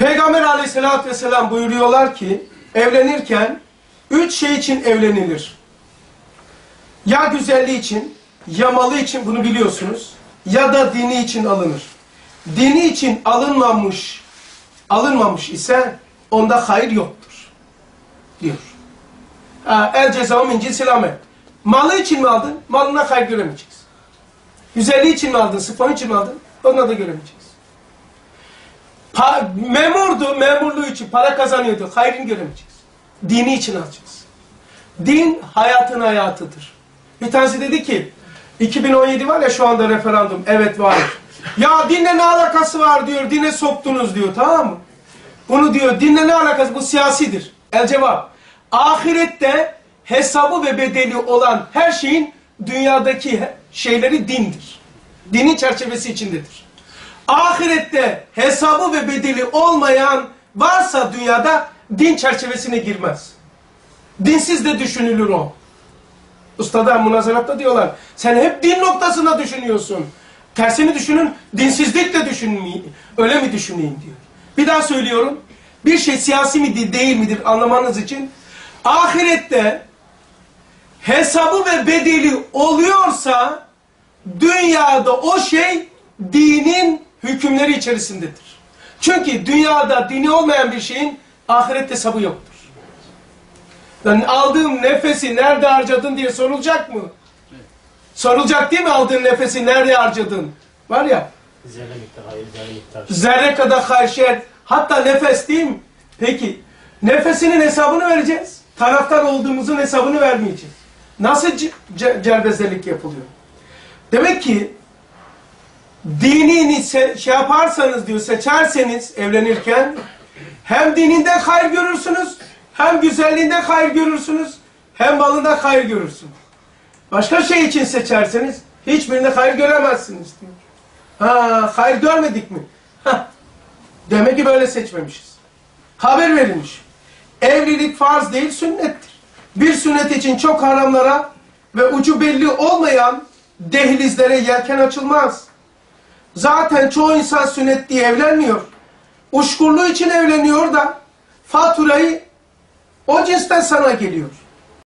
Peygamber aleyhissalatü vesselam buyuruyorlar ki evlenirken üç şey için evlenilir. Ya güzelliği için, ya malı için bunu biliyorsunuz ya da dini için alınır. Dini için alınmamış, alınmamış ise onda hayır yoktur. Diyor. El cezam min cinsil amel. Malı için mi aldın? Malına hayır göremeyeceksin. Güzelliği için mi aldın? Sıfanı için mi aldın? Ona da göremeyeceksin. Pa memurdu, memurluğu için para kazanıyordu. Hayrını göremeyeceksin. Dini için alacaksın. Din hayatın hayatıdır. Bir tanesi dedi ki 2017 var ya şu anda referandum. Evet var. Ya dinle ne alakası var diyor. Dine soktunuz diyor tamam mı? Bunu diyor dinle ne alakası? Bu siyasidir. El cevap. Ahirette hesabı ve bedeli olan her şeyin dünyadaki şeyleri dindir. Dinin çerçevesi içindedir. Ahirette hesabı ve bedeli olmayan varsa dünyada din çerçevesine girmez. Dinsiz de düşünülür o. Ustalar münazaratta diyorlar. Sen hep din noktasında düşünüyorsun. Tersini düşünün, dinsizlik de düşünmeyin. Öyle mi düşüneyim diyor. Bir daha söylüyorum. Bir şey siyasi midir değil midir anlamanız için ahirette hesabı ve bedeli oluyorsa dünyada o şey dinin hükümleri içerisindedir. Çünkü dünyada dini olmayan bir şeyin ahiret hesabı yoktur. Yani aldığım nefesi nerede harcadın diye sorulacak mı? Sorulacak değil mi aldığın nefesi nerede harcadın? Var ya Zerre miktar, hayır zerre miktar. zerre kadar hayşer hatta nefes değil mi? Peki nefesinin hesabını vereceğiz. Taraftar olduğumuzun hesabını vermeyeceğiz. Nasıl ce- cerbezelik yapılıyor? Demek ki dinini se- şey yaparsanız diyor seçerseniz evlenirken hem dininden hayır görürsünüz hem güzelliğinden hayır görürsünüz hem malından hayır görürsünüz. Başka şey için seçerseniz hiçbirinde hayır göremezsiniz diyor. Ha, hayır görmedik mi? Hah. Demek ki böyle seçmemişiz. Haber verilmiş. Evlilik farz değil sünnettir. Bir sünnet için çok haramlara ve ucu belli olmayan dehlizlere yelken açılmaz. Zaten çoğu insan sünnet diye evlenmiyor. Uşkurluğu için evleniyor da faturayı o cinsten sana geliyor.